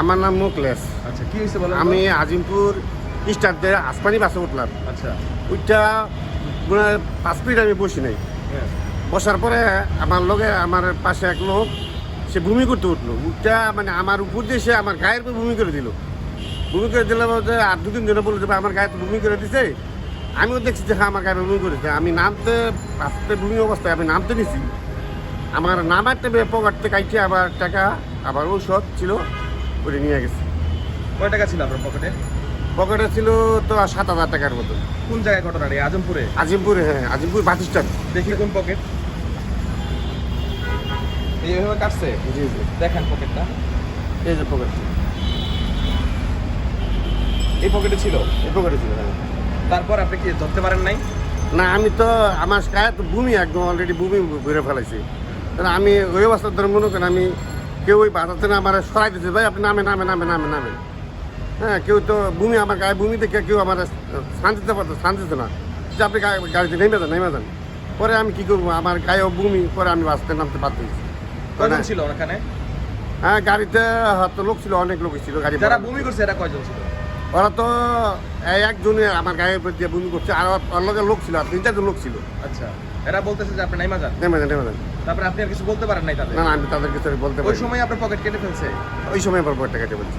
আমার নাম মুকলেশ আচ্ছা কি হয়েছে বলেন আমি আজিমপুর স্টার দিয়ে আসমানি বাসে উঠলাম। আচ্ছা। ওইটা পাঁচ মিনিট আমি বসি নাই। হ্যাঁ। বসার পরে আমার লগে আমার পাশে এক লোক সে ভূমি করতে উঠল। উঠটা মানে আমার উপর দিয়ে সে আমার গায়ের উপর ভূমি করে দিল। ভূমি করে দিলে বলতে আর দুদিন ধরে বলল যে আমার গায়ে তো ভূমি করে দিছে। আমিও দেখছি যে হ্যাঁ আমার গায়ে ভূমি করেছে আমি নামতে আসতে ভূমি অবস্থায় আমি নামতে নিছি। আমার নামাতে পকেটতে কাইটে আবার টাকা আবার ঔষধ ছিল। ওটা নিয়ে গেছে। কয় টাকা ছিল আপনার পকেটে পকেটে ছিল তো সাত হাজার টাকার মতো। কোন জায়গায় ঘটনা রে আজমপুরে? আজিমপুর হ্যাঁ আজিমপুর বাস স্ট্যান্ড দেখি কোন পকেট এইভাবে কাটছে? জি জি। দেখেন পকেটটা এই যে পকেট এই পকেটে ছিল? এই পকেটে ছিল হ্যাঁ। তারপর আপনি কি ধরতে পারেন নাই? না আমি তো আমার গায়ে তো ভূমি একদম অলরেডি ভূমি ঘুরে ফেলাইছি। তাহলে আমি ওই অবস্থার ধরে মনে করেন আমি কেউ ওই বাধাতে না আমার সরাই দিচ্ছে ভাই আপনি নামে নামে নামে নামে নামে হ্যাঁ কেউ তো ভূমি আমার গায়ে ভূমি দেখে কেউ আমার শান্তিতে পারতো শান্তিতে দিতে না। যে আপনি গাড়িতে নেমে যান নেমে যান। পরে আমি কি করব? আমার গায়ে ও ভূমি পরে আমি বাঁচতে নামতে বাধ্য হয়েছি। কয়জন ছিল ওখানে? হ্যাঁ গাড়িতে হয়তো লোক ছিল অনেক লোক ছিল গাড়ি যারা। ভূমি করছে এরা কয়জন ছিল? ওরা তো একজনে আমার উপর দিয়ে বন্ধু করছে আর অন্য লগে লোক ছিল আর তিন চারজন লোক ছিল। আচ্ছা এরা বলতেছে যে আপনি নাইমা যান। নেমে যান নেমে যান। তারপরে আপনি আর কিছু বলতে পারেন নাই তাদের? না না আমি তাদের কিছু বলতে ওই পারি ওই সময় আপনার পকেট কেটে ফেলছে? ওই সময় আমার পকেটটা কেটে বলছি